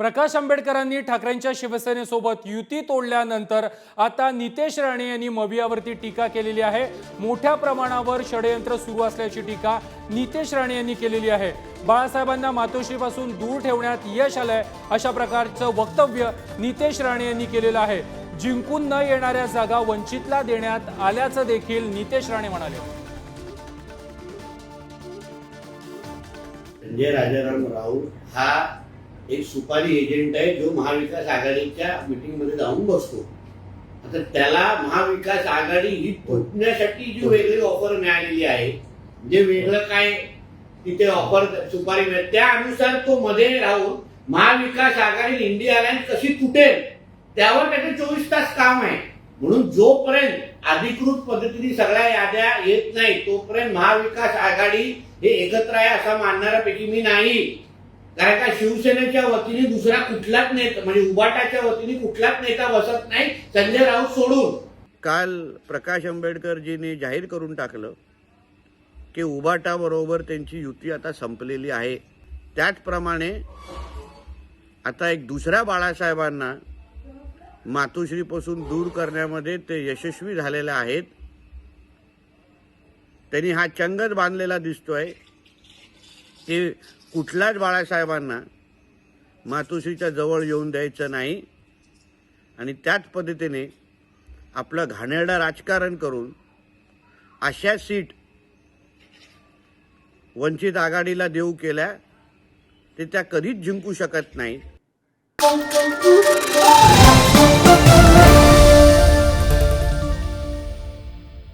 प्रकाश आंबेडकरांनी ठाकरेंच्या शिवसेनेसोबत युती तोडल्यानंतर आता नितेश राणे यांनी मवियावरती टीका केलेली आहे. मोठ्या प्रमाणावर षडयंत्र सुरू असल्याची टीका नितेश राणे यांनी केलेली आहे. बाळासाहेबांना मातोश्रीपासून दूर ठेवण्यात यश आलंय अशा प्रकारचं वक्तव्य नितेश राणे यांनी केलेलं आहे. जिंकून न येणाऱ्या जागा वंचितला देण्यात आल्याचं देखील नितेश राणे म्हणाले. संजय राजाराम राऊत हा एक सुपारी एजंट आहे जो महाविकास आघाडीच्या मीटिंगमध्ये जाऊन बसतो. आता त्याला महाविकास आघाडी ही तुटण्यासाठी जी वेगळी ऑफर मिळालेली आहे म्हणजे वेगळं काय तिथे ऑफर सुपारी मिळेल त्या अनुसार तो मध्ये राहून महाविकास आघाडी इंडिया अलायन्स कशी तुटेल त्यावर त्याचे चोवीस तास काम आहे. म्हणून जोपर्यंत अधिकृत पद्धतीने सगळ्या याद्या येत नाही तोपर्यंत महाविकास आघाडी हे एकत्र आहे असा मानणाऱ्यापैकी मी नाही. कारण का शिवसेनेच्या वतीने दुसरा कुठलाच नेता म्हणजे उबाटाच्या वतीने कुठलाच नेता बसत नाही संजय राऊत सोडून. काल प्रकाश आंबेडकरजींनी जाहीर करून टाकलं की उबाटाबरोबर त्यांची युती आता संपलेली आहे. त्याचप्रमाणे आता एक दुसऱ्या बाळासाहेबांना मातोश्रीपासून दूर करण्यामध्ये ते यशस्वी झालेले आहेत. त्यांनी हा चंगच बांधलेला दिसतोय. की कुठल्याच बाळासाहेबांना मातोश्रीच्या जवळ येऊन द्यायचं नाही. आणि त्याच पद्धतीने आपलं घाणेरडं राजकारण करून अशा सीट वंचित आघाडीला देऊ केल्या ते त्या कधीच जिंकू शकत नाही